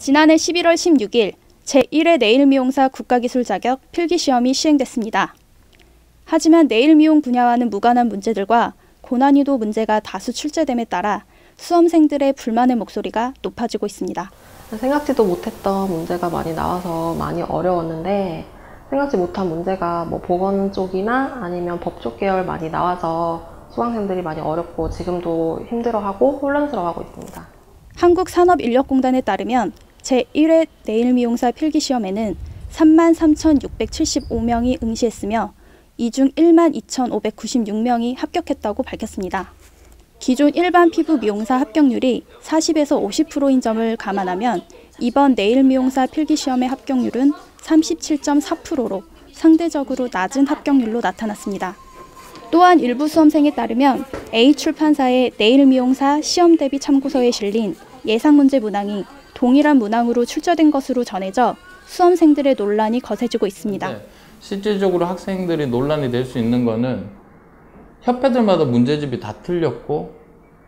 지난해 11월 16일 제1회 내일미용사 국가기술 자격 필기시험이 시행됐습니다. 하지만 내일미용 분야와는 무관한 문제들과 고난이도 문제가 다수 출제됨에 따라 수험생들의 불만의 목소리가 높아지고 있습니다. 생각지도 못했던 문제가 많이 나와서 많이 어려웠는데 생각지 못한 문제가 뭐 보건 쪽이나 아니면 법쪽 계열 많이 나와서 수강생들이 많이 어렵고 지금도 힘들어하고 혼란스러워하고 있습니다. 한국산업인력공단에 따르면 제1회 내일 미용사 필기 시험에는 33,675명이 응시했으며 이 중 12,596명이 합격했다고 밝혔습니다. 기존 일반 피부 미용사 합격률이 40에서 50%인 점을 감안하면 이번 내일 미용사 필기 시험의 합격률은 37.4%로 상대적으로 낮은 합격률로 나타났습니다. 또한 일부 수험생에 따르면 A출판사의 내일 미용사 시험 대비 참고서에 실린 예상 문제 문항이 동일한 문항으로 출제된 것으로 전해져 수험생들의 논란이 거세지고 있습니다. 네, 실질적으로 학생들이 논란이 될 수 있는 거는 협회들마다 문제집이 다 틀렸고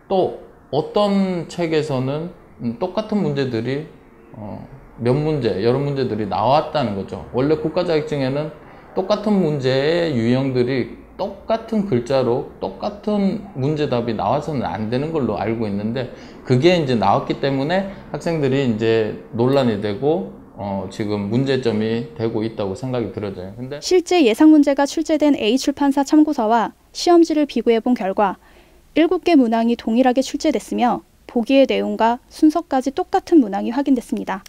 또 어떤 책에서는 똑같은 문제들이 어, 몇 문제, 여러 문제들이 나왔다는 거죠. 원래 국가자격증에는 똑같은 문제의 유형들이 똑같은 글자로 똑같은 문제답이 나와서는 안 되는 걸로 알고 있는데 그게 이제 나왔기 때문에 학생들이 이제 논란이 되고 어, 지금 문제점이 되고 있다고 생각이 들어져요. 근데 실제 예상 문제가 출제된 A 출판사 참고서와 시험지를 비교해 본 결과 7개 문항이 동일하게 출제됐으며 보기의 내용과 순서까지 똑같은 문항이 확인됐습니다.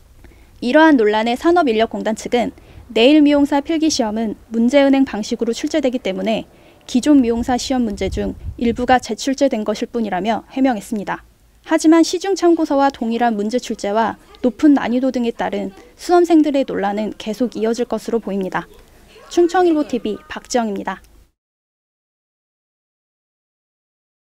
이러한 논란에 산업인력공단 측은 내일 미용사 필기시험은 문제은행 방식으로 출제되기 때문에 기존 미용사 시험 문제 중 일부가 재출제된 것일 뿐이라며 해명했습니다. 하지만 시중 참고서와 동일한 문제 출제와 높은 난이도 등에 따른 수험생들의 논란은 계속 이어질 것으로 보입니다. 충청일보TV 박지영입니다.